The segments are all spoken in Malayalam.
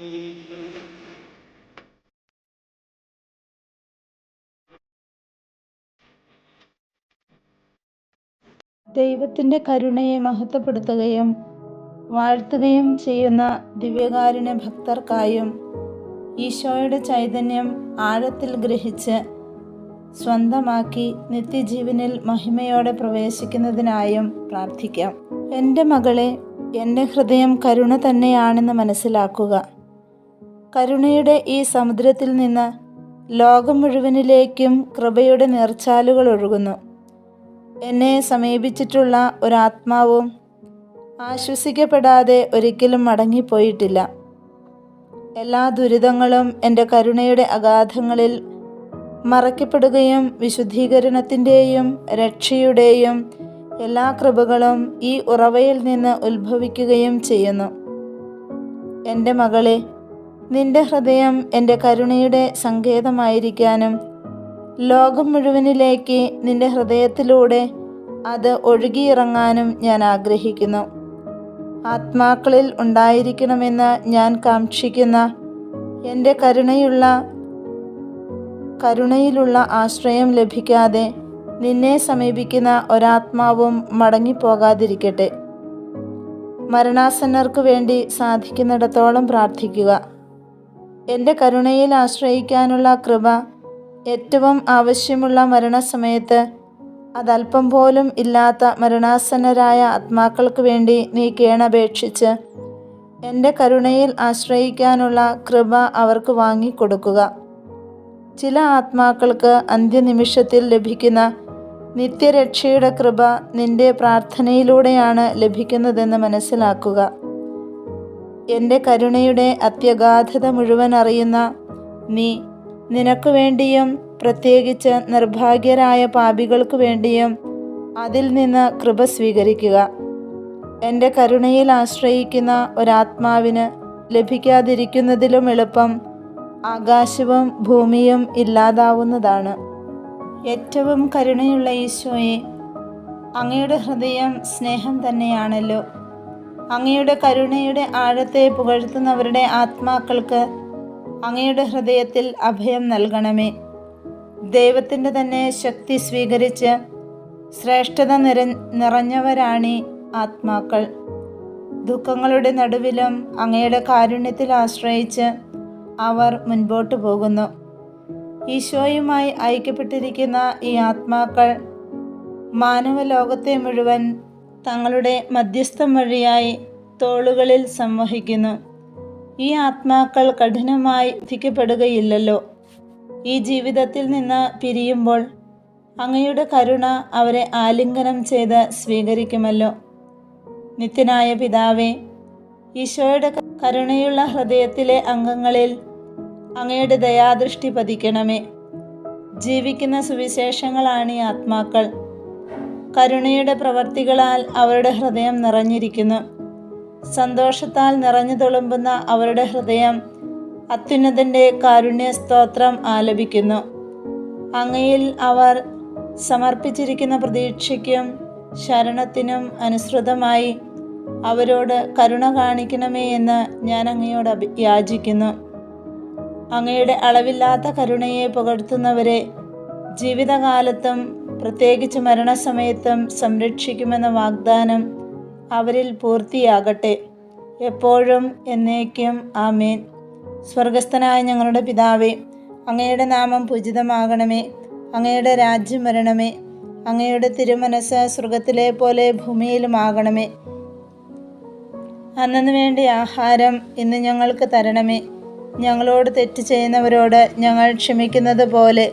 ദൈവത്തിന്റെ കരുണയെ മഹത്വപ്പെടുത്തുകയും വാഴ്ത്തുകയും ചെയ്യുന്ന ദിവ്യകാരുണ്യ ഭക്തർക്കായും ഈശോയുടെ ചൈതന്യം ആഴത്തിൽ ഗ്രഹിച്ച് സ്വന്തമാക്കി നിത്യജീവനിൽ മഹിമയോടെ പ്രവേശിക്കുന്നതിനായും പ്രാർത്ഥിക്കാം. എന്റെ മകളെ എന്റെ ഹൃദയം കരുണ തന്നെയാണെന്ന് മനസ്സിലാക്കുക. കരുണയുടെ ഈ സമുദ്രത്തിൽ നിന്ന് ലോകം മുഴുവനിലേക്കും കൃപയുടെ നേർച്ചാലുകൾ ഒഴുകുന്നു. എന്നെ സമീപിച്ചിട്ടുള്ള ഒരാത്മാവും ആശ്വസിക്കപ്പെടാതെ ഒരിക്കലും മടങ്ങിപ്പോയിട്ടില്ല. എല്ലാ ദുരിതങ്ങളും എന്റെ കരുണയുടെ അഗാധങ്ങളിൽ മറയ്ക്കപ്പെടുകയും വിശുദ്ധീകരണത്തിന്റെയും രക്ഷയുടെയും എല്ലാ കൃപകളും ഈ ഉറവയിൽ നിന്ന് ഉത്ഭവിക്കുകയും ചെയ്യുന്നു. എന്റെ മകളെ നിന്റെ ഹൃദയം എന്റെ കരുണയുടെ സങ്കേതമായിരിക്കാനും ലോകം മുഴുവനിലേക്ക് നിന്റെ ഹൃദയത്തിലൂടെ അത് ഒഴുകിയിറങ്ങാനും ഞാൻ ആഗ്രഹിക്കുന്നു. ആത്മാക്കളിൽ ഉണ്ടായിരിക്കണമെന്ന് ഞാൻ കാക്ഷിക്കുന്ന എന്റെ കരുണയുള്ള കരുണയിലുള്ള ആശ്രയം ലഭിക്കാതെ നിന്നെ സമീപിക്കുന്ന ഒരാത്മാവും മടങ്ങിപ്പോകാതിരിക്കട്ടെ. മരണാസന്നർക്ക് വേണ്ടി സാധിക്കുന്നിടത്തോളം പ്രാർത്ഥിക്കുക. എന്റെ കരുണയിൽ ആശ്രയിക്കാനുള്ള കൃപ ഏറ്റവും ആവശ്യമുള്ള മരണസമയത്ത് അതല്പം പോലും ഇല്ലാത്ത മരണാസന്നരായ ആത്മാക്കൾക്ക് വേണ്ടി നീ കേണപേക്ഷിച്ച് എന്റെ കരുണയിൽ ആശ്രയിക്കാനുള്ള കൃപ അവർക്ക് വാങ്ങിക്കൊടുക്കുക. ചില ആത്മാക്കൾക്ക് അന്ത്യനിമിഷത്തിൽ ലഭിക്കുന്ന നിത്യരക്ഷയുടെ കൃപ നിന്റെ പ്രാർത്ഥനയിലൂടെയാണ് ലഭിക്കുന്നതെന്ന് മനസ്സിലാക്കുക. എന്റെ കരുണയുടെ അത്യഗാധത മുഴുവൻ അറിയുന്ന നീ നിനക്ക് വേണ്ടിയും പ്രത്യേകിച്ച് നിർഭാഗ്യരായ പാപികൾക്ക് വേണ്ടിയും അതിൽ നിന്ന് കൃപ സ്വീകരിക്കുക. എന്റെ കരുണയിൽ ആശ്രയിക്കുന്ന ഒരാത്മാവിന് ലഭിക്കാതിരിക്കുന്നതിലും എളുപ്പം ആകാശവും ഭൂമിയും ഇല്ലാതാവുന്നതാണ്. ഏറ്റവും കരുണയുള്ള ഈശോയെ അങ്ങയുടെ ഹൃദയം സ്നേഹം തന്നെയാണല്ലോ. അങ്ങയുടെ കരുണയുടെ ആഴത്തെ പുകഴ്ത്തുന്നവരുടെ ആത്മാക്കൾക്ക് അങ്ങയുടെ ഹൃദയത്തിൽ അഭയം നൽകണമേ. ദൈവത്തിന്റെ തന്നെ ശക്തി സ്വീകരിച്ച് ശ്രേഷ്ഠത നിര നിറഞ്ഞവരാണീ ആത്മാക്കൾ. ദുഃഖങ്ങളുടെ നടുവിലും അങ്ങയുടെ കാരുണ്യത്തിൽ ആശ്രയിച്ച് അവർ മുൻപോട്ട് പോകുന്നു. ഈശോയുമായി ഐക്യപ്പെട്ടിരിക്കുന്ന ഈ ആത്മാക്കൾ മാനവലോകത്തെ മുഴുവൻ തങ്ങളുടെ മധ്യസ്ഥം വഴിയായി തോളുകളിൽ സംവഹിക്കുന്നു. ഈ ആത്മാക്കൾ കഠിനമായി വിധിക്കപ്പെടുകയില്ലല്ലോ. ഈ ജീവിതത്തിൽ നിന്ന് പിരിയുമ്പോൾ അങ്ങയുടെ കരുണ അവരെ ആലിംഗനം ചെയ്ത് സ്വീകരിക്കുമല്ലോ. നിത്യനായ പിതാവേ ഈശോയുടെ കരുണയുള്ള ഹൃദയത്തിലെ അംഗങ്ങളിൽ അങ്ങയുടെ ദയാദൃഷ്ടി പതിക്കണമേ. ജീവിക്കുന്ന സുവിശേഷങ്ങളാണ് ഈ ആത്മാക്കൾ. കരുണയുടെ പ്രവർത്തികളാൽ അവരുടെ ഹൃദയം നിറഞ്ഞിരിക്കുന്നു. സന്തോഷത്താൽ നിറഞ്ഞു തുളുമ്പുന്ന അവരുടെ ഹൃദയം അത്യുന്നതന്റെ കാരുണ്യ സ്തോത്രം ആലപിക്കുന്നു. അങ്ങയിൽ അവർ സമർപ്പിച്ചിരിക്കുന്ന പ്രതീക്ഷയ്ക്കും ശരണത്തിനും അനുസൃതമായി അവരോട് കരുണ കാണിക്കണമേ എന്ന് ഞാൻ അങ്ങയോട് യാചിക്കുന്നു. അങ്ങയുടെ അളവില്ലാത്ത കരുണയെ പുകഴ്ത്തുന്നവരെ ജീവിതകാലത്തും പ്രത്യേകിച്ച് മരണസമയത്തും സംരക്ഷിക്കുമെന്ന വാഗ്ദാനം അവരിൽ പൂർത്തിയാകട്ടെ. എപ്പോഴും എന്നേക്കും ആമേൻ. സ്വർഗസ്ഥനായ ഞങ്ങളുടെ പിതാവേ അങ്ങയുടെ നാമം പൂജിതമാകണമേ. അങ്ങയുടെ രാജ്യം വരണമേ. അങ്ങയുടെ തിരുമനസ് സ്വർഗത്തിലെ പോലെ ഭൂമിയിലുമാകണമേ. അന്നു വേണ്ടി ആഹാരം ഇന്ന് ഞങ്ങൾക്ക് തരണമേ. ഞങ്ങളോട് തെറ്റ് ചെയ്യുന്നവരോട് ഞങ്ങൾ ക്ഷമിക്കുന്നത് പോലെ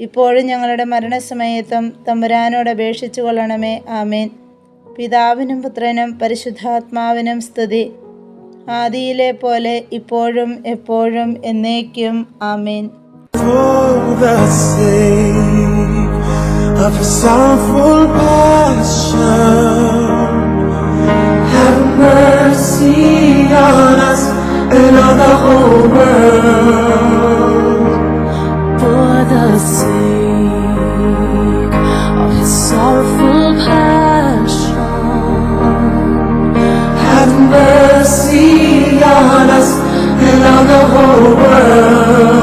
ഇപ്പോഴും ഞങ്ങളുടെ മരണസമയത്തും തമ്പുരാനോട് അപേക്ഷിച്ചു കൊള്ളണമേ ആമേൻ പിതാവിനും പുത്രനും പരിശുദ്ധാത്മാവിനും സ്തുതി ആദിയിലെ പോലെ ഇപ്പോഴും എപ്പോഴും എന്നേക്കും ആമേൻ. Have mercy on us and on the whole world. mercy on us and on the whole world.